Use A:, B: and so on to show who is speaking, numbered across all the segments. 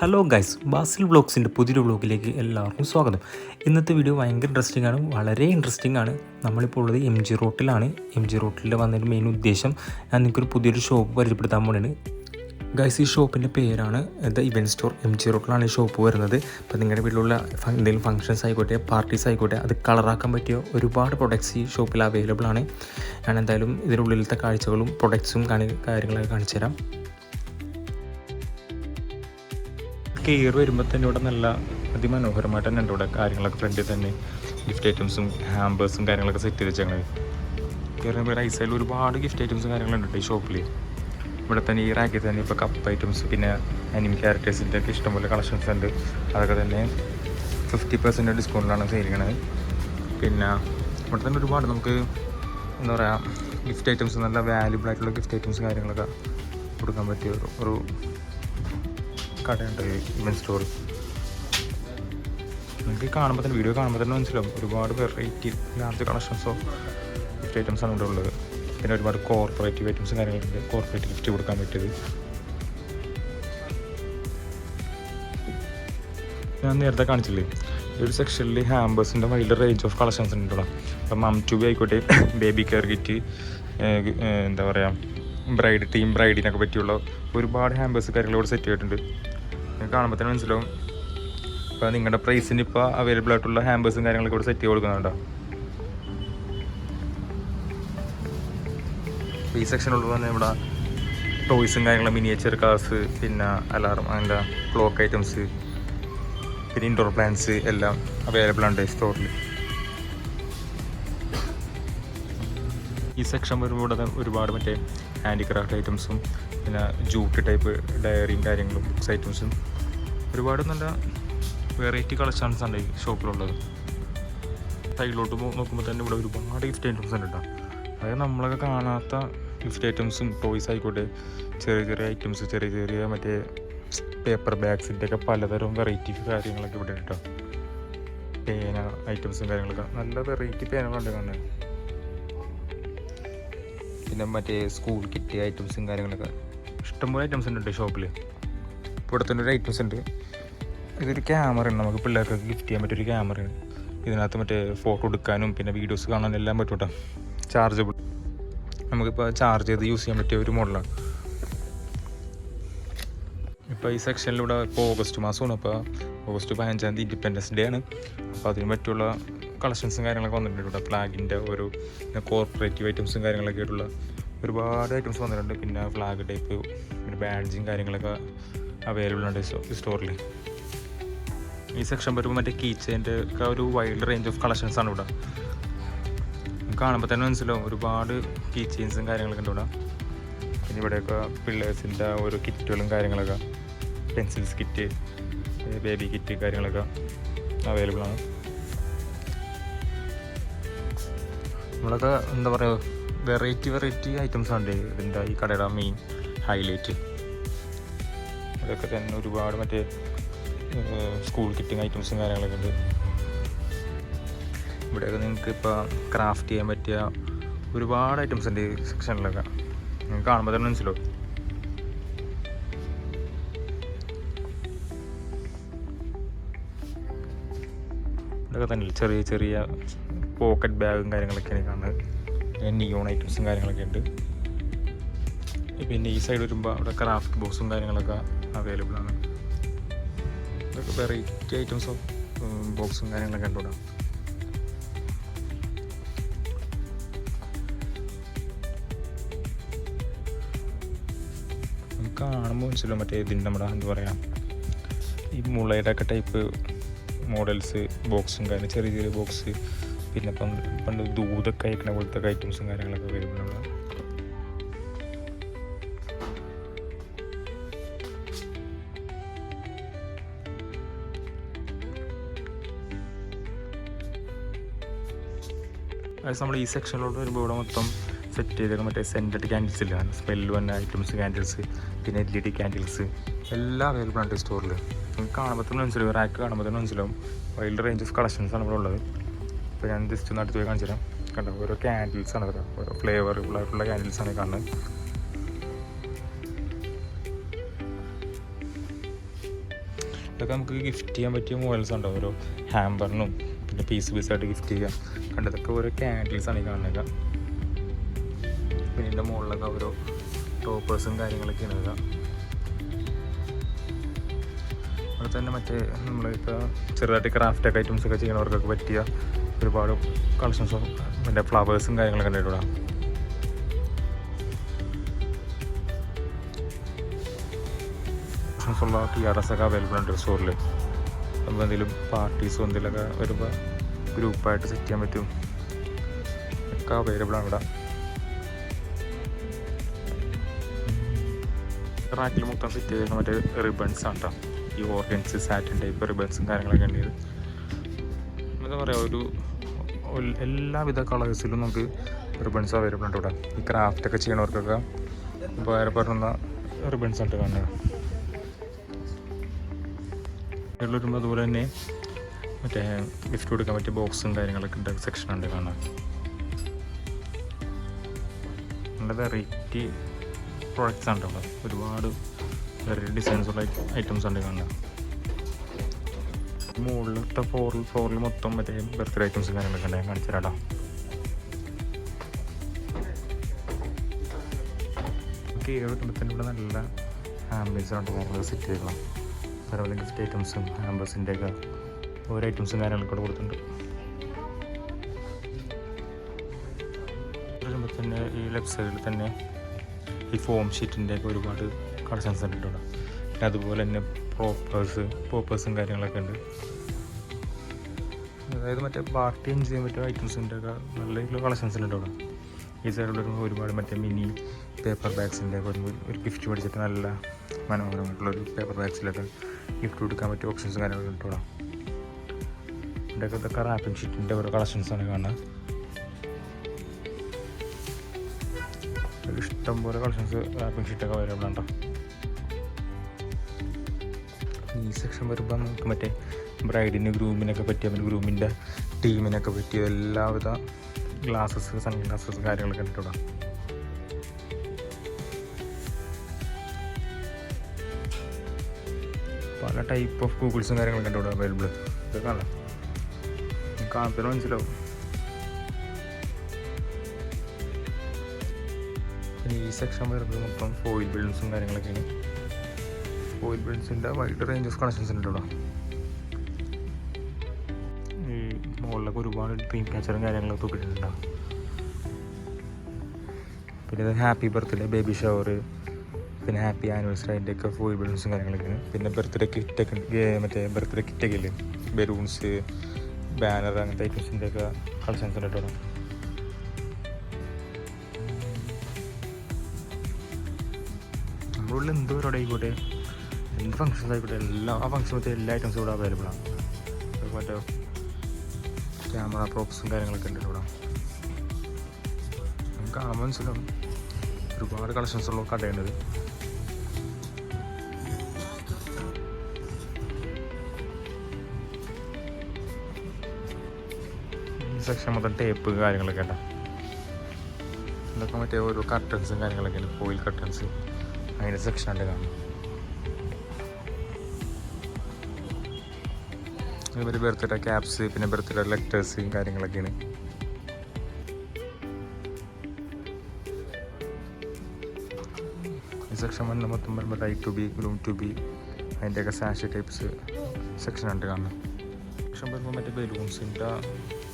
A: Hello guys Basil വ്ളോഗ്സിന്റെ പുതിയൊരു വ്ളോഗിലേക്ക് എല്ലാവർക്കും സ്വാഗതം. ഇന്നത്തെ വീഡിയോ ഭയങ്കര ഇൻട്രസ്റ്റിംഗ് ആണ് വളരെ ഇൻട്രസ്റ്റിംഗ് ആണ്. നമ്മളിപ്പോൾ ഉള്ളത് എം ജി റോട്ടിലാണ് എം ജി റോട്ടിൽ വന്നതിന്റെ മെയിൻ ഉദ്ദേശം ഞാൻ നിങ്ങൾക്കൊരു പുതിയൊരു ഷോപ്പ് പരിചയപ്പെടുത്താൻ പോണാണ് ഗൈസ് ഈ ഷോപ്പിന്റെ പേരാണ് the event store M G റോട്ടിലാണ് ഈ ഷോപ്പ് വരുന്നത്. അപ്പോൾ നിങ്ങളുടെ വീട്ടിലുള്ള എന്തെങ്കിലും ഫംഗ്ഷൻസ് ആയിക്കോട്ടെ പാർട്ടീസ് ആയിക്കോട്ടെ അത് കളറാക്കാൻ പറ്റിയ ഒരുപാട് പ്രൊഡക്ട്സ് ഈ ഷോപ്പിൽ അവൈലബിൾ ആണ്. ഞാൻ എന്തായാലും ഇതിനുള്ളിലത്തെ കാഴ്ചകളും പ്രൊഡക്ട്സും കാര്യങ്ങളൊക്കെ കാണിച്ചു തരാം കയറി വരുമ്പോൾ തന്നെ ഇവിടെ നല്ല അതിമനോഹരമായിട്ട് തന്നെ ഉണ്ട് ഇവിടെ കാര്യങ്ങളൊക്കെ ഫ്രണ്ടിൽ തന്നെ. ഗിഫ്റ്റ് ഐറ്റംസും ഹാമ്പേഴ്സും കാര്യങ്ങളൊക്കെ സെറ്റ് ചെയ്ത് വെച്ചാൽ കയറുമ്പോൾ റൈറ്റ് സൈഡിൽ ഒരുപാട് ഗിഫ്റ്റ് ഐറ്റംസും കാര്യങ്ങളുണ്ട് ഈ ഷോപ്പിൽ ഇവിടെ തന്നെ ഈ റാക്കിൽ തന്നെ ഇപ്പോൾ കപ്പ് ഐറ്റംസ് പിന്നെ അനിമി ക്യാരക്ടേഴ്സിന്റെ ഒക്കെ ഇഷ്ടംപോലെ കളക്ഷൻസ് ഉണ്ട്. അതൊക്കെ തന്നെ ഫിഫ്റ്റി പെർസെന്റ് ഡിസ്കൗണ്ടിലാണ് ചെയ്യണത്. പിന്നെ ഇവിടെ തന്നെ ഒരുപാട് നമുക്ക് എന്താ പറയുക ഗിഫ്റ്റ് ഐറ്റംസ് നല്ല വാല്യുബിൾ ആയിട്ടുള്ള ഗിഫ്റ്റ് ഐറ്റംസ് കാര്യങ്ങളൊക്കെ കൊടുക്കാൻ പറ്റിയ ഒരു കടയുണ്ട് ഇവൻ സ്റ്റോർ നിങ്ങൾക്ക് കാണുമ്പോൾ തന്നെ വീഡിയോ കാണുമ്പോൾ തന്നെ മനസ്സിലാവും. ഒരുപാട് വെറൈറ്റി ലാർജ് കളക്ഷൻസോ ഗിഫ്റ്റ് ഐറ്റംസ് ആണ് ഇവിടെ ഉള്ളത്. പിന്നെ ഒരുപാട് കോർപ്പറേറ്റീവ് ഐറ്റംസും കാര്യങ്ങളുണ്ട്. കോർപ്പറേറ്റ് ഗിഫ്റ്റ് കൊടുക്കാൻ പറ്റിയത്. ഞാൻ നേരത്തെ കാണിച്ചില്ലേ? ഈ ഒരു സെക്ഷനിൽ ഹാമ്പേഴ്സിന്റെ വൈൽഡ് റേഞ്ച് ഓഫ് കളക്ഷൻസ് ഉണ്ട് ഇവിടെ. അപ്പം മം ട്യൂബ് ആയിക്കോട്ടെ ബേബി കെയർ കിറ്റ് എന്താ പറയുക ബ്രൈഡ് ടീം ബ്രൈഡിനൊക്കെ പറ്റിയുള്ള ഒരുപാട് ഹാമ്പേഴ്സ് കാര്യങ്ങൾ ഇവിടെ സെറ്റ് ചെയ്തിട്ടുണ്ട്. കാണുമ്പോൾ തന്നെ മനസ്സിലാവും. അപ്പോൾ നിങ്ങളുടെ പ്രൈസിന് ഇപ്പോൾ അവൈലബിൾ ആയിട്ടുള്ള ഹാമ്പേഴ്സും കാര്യങ്ങളൊക്കെ ഇവിടെ സെറ്റ് ചെയ്ത് കൊടുക്കുന്നുണ്ടോ? ഈ സെക്ഷനുള്ളത് തന്നെ ഇവിടെ ടോയ്സും കാര്യങ്ങളും മിനിയേച്ചർ കാർസ് പിന്നെ അലാറം അങ്ങനത്തെ ക്ലോക്ക് ഐറ്റംസ് പിന്നെ ഇൻഡോർ പ്ലാന്റ്സ് എല്ലാം അവൈലബിൾ ഉണ്ട് സ്റ്റോറിൽ ഈ സെക്ഷൻ വരുമ്പോൾ ഒരുപാട് മറ്റേ ഹാൻഡിക്രാഫ്റ്റ് ഐറ്റംസും പിന്നെ ജൂട്ട് ടൈപ്പ് ഡയറിയും കാര്യങ്ങളും ബുക്സ് ഐറ്റംസും ഒരുപാട് നല്ല വെറൈറ്റി കളക്ഷൻസ് ഉണ്ട് ഈ ഷോപ്പിലുള്ളത് സൈഡിലോട്ട് നോക്കുമ്പോൾ തന്നെ ഇവിടെ ഒരുപാട് ഗിഫ്റ്റ് ഐറ്റംസ് ഉണ്ട് കേട്ടോ അതായത് നമ്മളൊക്കെ കാണാത്ത ഗിഫ്റ്റ് ഐറ്റംസും ടോയ്സ് ആയിക്കോട്ടെ ചെറിയ ചെറിയ ഐറ്റംസ് ചെറിയ ചെറിയ മറ്റേ പേപ്പർ ബാഗ്സിന്റെ ഒക്കെ പലതരം വെറൈറ്റി കാര്യങ്ങളൊക്കെ ഇവിടെ കേട്ടോ പേന ഐറ്റംസും കാര്യങ്ങളൊക്കെ. നല്ല വെറൈറ്റി പേനകളുണ്ട് കാണാൻ. പിന്നെ മറ്റേ സ്കൂൾ കിറ്റ് ഐറ്റംസും കാര്യങ്ങളൊക്കെ. ഇഷ്ടംപോലെ ഐറ്റംസ് ഉണ്ട് ഷോപ്പിൽ ഇവിടെ തന്നെ ഒരു ഐറ്റംസ് ഉണ്ട്. ഇതൊരു ക്യാമറ ഉണ്ട് നമുക്ക് പിള്ളേർക്ക് ഗിഫ്റ്റ് ചെയ്യാൻ പറ്റിയൊരു ക്യാമറയാണ്. ഇതിനകത്ത് മറ്റേ ഫോട്ടോ എടുക്കാനും പിന്നെ വീഡിയോസ് കാണാനും എല്ലാം പറ്റും കേട്ടോ ചാർജബിൾ നമുക്കിപ്പോൾ ചാർജ് ചെയ്ത് യൂസ് ചെയ്യാൻ പറ്റിയ ഒരു മോഡലാണ് ഇപ്പോൾ ഈ സെക്ഷനിലൂടെ ഇപ്പോൾ ഓഗസ്റ്റ് മാസമാണ്. അപ്പോൾ ഓഗസ്റ്റ് പതിനഞ്ചാം തീയതി ഇൻഡിപെൻഡൻസ് ഡേ ആണ്. അപ്പോൾ അതിന് പറ്റിയുള്ള കളക്ഷൻസും കാര്യങ്ങളൊക്കെ വന്നിട്ടുണ്ട് ഇവിടെ ഫ്ലാഗിന്റെ ഒരു പിന്നെ കോർപ്പറേറ്റീവ് ഐറ്റംസും കാര്യങ്ങളൊക്കെ ആയിട്ടുള്ള ഒരുപാട് ഐറ്റംസ് വന്നിട്ടുണ്ട്. പിന്നെ ഫ്ലാഗ് ടൈപ്പ് പിന്നെ ബാഡ്ജും കാര്യങ്ങളൊക്കെ അവൈലബിൾ ഉണ്ട് ഈ സ്റ്റോറിൽ ഈ സെക്ഷൻ വരുമ്പോൾ മറ്റേ കീച്ചേന്റെ ഒക്കെ ഒരു വൈഡ് റേഞ്ച് ഓഫ് കളക്ഷൻസ് ആണ് ഇവിടെ. കാണുമ്പോൾ തന്നെ മനസ്സിലാവും ഒരുപാട് കീ ചെയിൻസും കാര്യങ്ങളൊക്കെ ഉണ്ട് ഇവിടെ. പിന്നെ ഇവിടെയൊക്കെ പിള്ളേഴ്സിന്റെ ഓരോ കിറ്റുകളും കാര്യങ്ങളൊക്കെ. പെൻസിൽസ് കിറ്റ് ബേബി കിറ്റ് കാര്യങ്ങളൊക്കെ അവൈലബിൾ ആണ്. നമ്മളൊക്കെ എന്താ പറയുക വെറൈറ്റി വെറൈറ്റി ഐറ്റംസ് ഉണ്ട് ഇതിന്റെ ഈ കടയുടെ മെയിൻ ഹൈലൈറ്റ് അതൊക്കെ തന്നെ ഒരുപാട് മറ്റേ സ്കൂൾ കിറ്റിംഗ് ഐറ്റംസും കാര്യങ്ങളൊക്കെ ഉണ്ട്. ഇവിടെയൊക്കെ നിങ്ങൾക്ക് ഇപ്പോൾ ക്രാഫ്റ്റ് ചെയ്യാൻ പറ്റിയ ഒരുപാട് ഐറ്റംസ് ഉണ്ട് ഈ സെക്ഷനിലൊക്കെ നിങ്ങൾക്ക് കാണുമ്പോൾ തന്നെ മനസ്സിലാവും. ഇതൊക്കെ തന്നെ ചെറിയ ചെറിയ പോക്കറ്റ് ബാഗും കാര്യങ്ങളൊക്കെയാണ് കാണുന്നത്. പിന്നെ നിയോൺ ഐറ്റംസും കാര്യങ്ങളൊക്കെ ഉണ്ട്. പിന്നെ ഈ സൈഡ് വരുമ്പോൾ അവിടെ ക്രാഫ്റ്റ് ബോക്സും കാര്യങ്ങളൊക്കെ അവൈലബിൾ ആണ്. ഇതൊക്കെ വെറൈറ്റി ഐറ്റംസ് ഓഫ് ബോക്സും കാര്യങ്ങളൊക്കെ കണ്ടുകൂടാ കാണുമ്പോൾ മനസ്സിലാവും മറ്റേ ഇതിന്റെ നമ്മുടെ എന്താ പറയുക ഈ മുളയുടെ ഒക്കെ ടൈപ്പ് മോഡൽസ് ബോക്സും കാര്യങ്ങൾ ചെറിയ ചെറിയ ബോക്സ് പിന്നെ ഇപ്പം പണ്ട് ദൂതൊക്കെ അയക്കണ പോലത്തെ ഐറ്റംസും കാര്യങ്ങളൊക്കെ വരുമ്പോൾ ആണ് നമ്മൾ ഈ സെക്ഷനിലോട്ട് വരുമ്പോൾ ഇവിടെ മൊത്തം സെറ്റ് ചെയ്തേക്കും മറ്റേ സെന്റഡ് ക്യാൻഡിൽസ് ഇല്ല? സ്മെല്ല് വന്ന ഐറ്റംസ് ക്യാൻഡിൽസ് പിന്നെ എൽ ഇ ഡി ക്യാൻഡിൽസ് എല്ലാം അവൈലബിൾ ആണ് സ്റ്റോറിൽ നിങ്ങൾക്ക് കാണുമ്പോൾ തന്നെ മനസ്സിലാവും. റാക്ക് കാണുമ്പോൾ തന്നെ മനസ്സിലാവും. വൈൽഡ് റേഞ്ച് ഓഫ് കളക്ഷൻസ് ആണ് ഇവിടെ ഉള്ളത്. ഇപ്പോൾ ഞാൻ ജസ്റ്റ് ഒന്ന് അടുത്ത് പോയി കാണിച്ചു തരാം. കണ്ടോ? ഓരോ ക്യാൻഡിൽസ് ആണ് ഇതൊക്കെ ഓരോ ഫ്ലേവറുള്ള ഉള്ളതായിട്ടുള്ള ക്യാൻഡിൽസ് ആണ് കാണുന്നത്. ഇതൊക്കെ നമുക്ക് ഗിഫ്റ്റ് ചെയ്യാൻ പറ്റിയ മോഡൽസ് ഉണ്ടോ ഓരോ ഹാമ്പറിനും പിന്നെ പീസ് പീസായിട്ട് ഗിഫ്റ്റ് ചെയ്യാം കണ്ടതൊക്കെ ഓരോ ക്യാൻഡിൽസ് ആണ് ഈ കാണുന്നത്. പിന്നെ ഇതിന്റെ മുകളിലൊക്കെ ഓരോ ടോപ്പേഴ്സും കാര്യങ്ങളൊക്കെയാണ് വരിക അവിടെ തന്നെ മറ്റേ നമ്മളിപ്പോൾ ചെറുതായിട്ട് ക്രാഫ്റ്റ് ഒക്കെ ഐറ്റംസ് ഒക്കെ ചെയ്യണവർക്കൊക്കെ പറ്റിയ ഒരുപാട് കളക്ഷൻസും പിന്നെ ഫ്ലവേഴ്സും കാര്യങ്ങളൊക്കെ ഉണ്ട് ഇവിടെ. കളക്ഷൻസ് ഉള്ള ടി ആർ എസ് ഒക്കെ അവൈലബിൾ ഉണ്ട് സ്റ്റോറിൽ എന്തെങ്കിലും പാർട്ടീസോ എന്തെങ്കിലുമൊക്കെ വരുമ്പോൾ ഗ്രൂപ്പായിട്ട് സെറ്റ് ചെയ്യാൻ പറ്റും. ഒക്കെ അവൈലബിൾ ആണ് ഇവിടെ. റാക്കിൽ മൊത്തം സെറ്റ് ചെയ്തിരുന്ന മറ്റേ റിബൺസ് ആണ് കേട്ടോ ഈ ഓർഗൻസ് സാറ്റൻ ടൈപ്പ് റിബൺസും കാര്യങ്ങളൊക്കെ ഉണ്ട് എന്താ പറയുക ഒരു- എല്ലാവിധ കളേഴ്സിലും നമുക്ക് റിബൺസ് അവൈലബിൾ ഉണ്ട് ഇവിടെ. ഈ ക്രാഫ്റ്റൊക്കെ ചെയ്യണവർക്കൊക്കെ. ഉപകാരപ്പെടുന്ന റിബൺസ് ഉണ്ട് കാണുന്നത്. വരുമ്പോൾ അതുപോലെ തന്നെ മറ്റേ ഗിഫ്റ്റ് കൊടുക്കാൻ പറ്റിയ ബോക്സും കാര്യങ്ങളൊക്കെ ഉണ്ട്. സെക്ഷൻ ഉണ്ട് കാണാൻ. നല്ല വെറൈറ്റി പ്രോഡക്റ്റ്സ് ആണ് ഉള്ളത് ഒരുപാട് വെറൈറ്റി ഡിസൈൻസ് ഉള്ള ഐറ്റംസ് ഉണ്ട് കാണാൻ മുകളിലത്തെ ഫോറിൽ ഫോറിൽ മൊത്തം മറ്റേ ബർത്ത്ഡേ ഐറ്റംസ് കാര്യങ്ങളൊക്കെ ഉണ്ട്. ഞാൻ കാണിച്ചു തരാടാ കയറി വരുമ്പോൾ തന്നെ ഇവിടെ നല്ല ആംബുലൻസ് ഉണ്ട് കാര്യങ്ങളൊക്കെ സെറ്റ് ചെയ്തതാണ് അതുപോലെ ഗിഫ്റ്റ് ഐറ്റംസും ഹാമ്പേഴ്സിന്റെ ഒക്കെ ഓരോ ഐറ്റംസും കാര്യങ്ങളൊക്കെ കൊടുത്തിട്ടുണ്ട്. വരുമ്പോൾ തന്നെ ഈ ലെഫ്റ്റ് സൈഡിൽ തന്നെ ഈ ഫോം ഷീറ്റിന്റെ ഒക്കെ ഒരുപാട് കളക്ഷൻസ് ഉണ്ട് ഇവിടെ പിന്നെ അതുപോലെ തന്നെ പ്രോപ്പേഴ്സ് പോപ്പേഴ്സും കാര്യങ്ങളൊക്കെ ഉണ്ട്. അതായത് മറ്റേ പാർട്ടി എൻജോയ് ചെയ്യാൻ പറ്റിയ ഐറ്റംസിന്റെ ഒക്കെ നല്ല രീതിയിലുള്ള കളക്ഷൻസ് ഉണ്ട് ഇവിടെ ഈ സൈഡിൽ വരുമ്പോൾ ഒരുപാട് മറ്റേ മിനി പേപ്പർ ബാഗ്സിന്റെ ഒക്കെ ഒരു ഗിഫ്റ്റ് മേടിച്ചിട്ട് നല്ല മനോഹരമായിട്ടുള്ള ഒരു പേപ്പർ ബാഗ്സിലൊക്കെ ഗിഫ്റ്റ് കൊടുക്കാൻ പറ്റിയ ഓപ്ഷൻസും കാര്യങ്ങളൊക്കെ ഉണ്ട് ഇവിടെ. ഇതൊക്കെ റാപ്പിംഗ് ഷീറ്റിന്റെ ഓരോ കളക്ഷൻസാണ് കാണുന്നത്. ഇഷ്ടം പോലെ കളക്ഷൻസ് റാപ്പിംഗ് ഷീറ്റൊക്കെ അവൈലബിൾ ഉണ്ടോ ഈ സെക്ഷൻ വരുമ്പോൾ നമുക്ക് മറ്റേ ബ്രൈഡിന് ഗ്രൂമിനൊക്കെ പറ്റിയ പിന്നെ ഗ്രൂമിന്റെ ടീമിനൊക്കെ പറ്റിയ എല്ലാവിധ ഗ്ലാസസ് സൺ ഗ്ലാസസ് കാര്യങ്ങളൊക്കെ ഉണ്ട് പല ടൈപ്പ് ഓഫ് ഗൂഗിൾസും കാര്യങ്ങളൊക്കെ ഉണ്ട് ഇവിടെ അവൈലബിൾ ഇതൊക്കെ കാണാം. കാണത്തിന് മനസ്സിലാവും. ഈ സെക്ഷൻ വരുന്നത് മൊത്തം ഫോയിൽ ബിൽഡ്സും കാര്യങ്ങളൊക്കെയാണ്. ഫോയിൽ ബിൽഡ്സിന്റെ വൈഡ് റേഞ്ച് ഓഫ് കണക്ഷൻസ് ഉണ്ട് ഇവിടെ. ഈ മുകളിലൊക്കെ ഒരുപാട് ഡ്രീം ക്യാച്ചറും കാര്യങ്ങളൊക്കെ തൂക്കിയിട്ടുണ്ടാവും പിന്നെ ഹാപ്പി ബർത്ത്ഡേ ബേബി ഷവർ പിന്നെ ഹാപ്പി ആനിവേഴ്സറി അതിന്റെ ഒക്കെ ബലൂൺസും കാര്യങ്ങളൊക്കെ പിന്നെ ബർത്ത്ഡേ കിറ്റൊക്കെ മറ്റേ ബർത്ത്ഡേ കിറ്റൊക്കെ ഇല്ലേ? ബലൂൺസ് ബാനർ അങ്ങനത്തെ ഐറ്റംസിന്റെ ഒക്കെ കളക്ഷൻസ് ഉണ്ട് കേട്ടോ. നമ്മുടെ ഉള്ളിൽ എന്ത് പരിപാടി ആയിക്കോട്ടെ. എന്ത് ഫങ്ഷൻസ് ആയിക്കോട്ടെ. എല്ലാ ആ ഫങ്ഷൻ മറ്റേ എല്ലാ ഐറ്റംസും ഇവിടെ അവൈലബിൾ ആണ്. മറ്റേ ക്യാമറ പ്രോപ്സും കാര്യങ്ങളൊക്കെ ഉണ്ട് ഇവിടെ. നമുക്ക് കാണാൻ മനസ്സിലാവും ഒരുപാട് കളക്ഷൻസ് ഉള്ള കടയാണിത് സെക്ഷൻ മൊത്തം ടേപ്പ് കാര്യങ്ങളൊക്കെ ഉണ്ടാവും ഇതൊക്കെ മറ്റേ ഓരോ കർട്ടൻസും കാര്യങ്ങളൊക്കെ ഉണ്ട്. ഫോയിൽ കർട്ടൻസ് അതിന്റെ സെക്ഷൻ ഉണ്ട് കാണും ഇവർ ബർത്ത്ഡേ ക്യാപ്സ് പിന്നെ ബർത്ത്ഡേ ലെറ്റേഴ്സ് കാര്യങ്ങളൊക്കെയാണ് ഈ സെക്ഷൻ വന്ന് മൊത്തം വരുമ്പോൾ light to be groom to be അതിന്റെയൊക്കെ സാഷി ടൈപ്സ് സെക്ഷൻ ഉണ്ട് കാണുന്നത് സെക്ഷൻ വരുമ്പോൾ മറ്റേ ബലൂൺസിന്റെ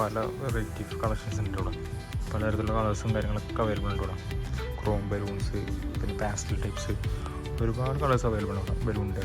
A: പല വെറൈറ്റി കളക്ഷൻസ് ഉണ്ട് ഇവിടെ. പലതരത്തിലുള്ള കളേഴ്സും കാര്യങ്ങളൊക്കെ അവൈലബിൾ ഉണ്ട് ഇവിടെ. ക്രോം ബലൂൺസ് പിന്നെ പാസ്റ്റൽ ടൈപ്സ് ഒരുപാട് കളേഴ്സ് അവൈലബിൾ ആണ് ബലൂണിന്റെ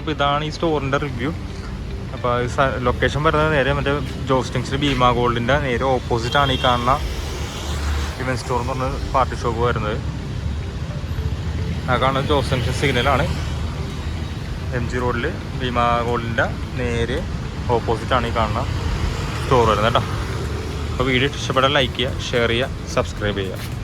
A: അപ്പോൾ ഇതാണ് ഈ സ്റ്റോറിന്റെ റിവ്യൂ അപ്പോൾ ലൊക്കേഷൻ വരുന്നത് നേരെ മറ്റേ ജോസ്റ്റിങ്സിൽ ഭീമ ഗോൾഡിന്റെ നേരെ ഓപ്പോസിറ്റാണ് ഈ കാണുന്ന ഇവൻ സ്റ്റോർ എന്ന് പറഞ്ഞ പാർട്ടി ഷോപ്പ് വരുന്നത്. ആ കാണുന്നത് ജോസ്റ്റിങ്സ് സിഗ്നലാണ് എം ജി റോഡിൽ ഭീമ ഗോൾഡിന്റെ നേരെ ഓപ്പോസിറ്റാണ് ഈ കാണുന്ന സ്റ്റോർ വരുന്നത് കേട്ടോ. അപ്പോൾ വീഡിയോ ഇഷ്ടപ്പെട്ടാൽ ലൈക്ക് ചെയ്യുക ഷെയർ ചെയ്യുക സബ്സ്ക്രൈബ് ചെയ്യുക.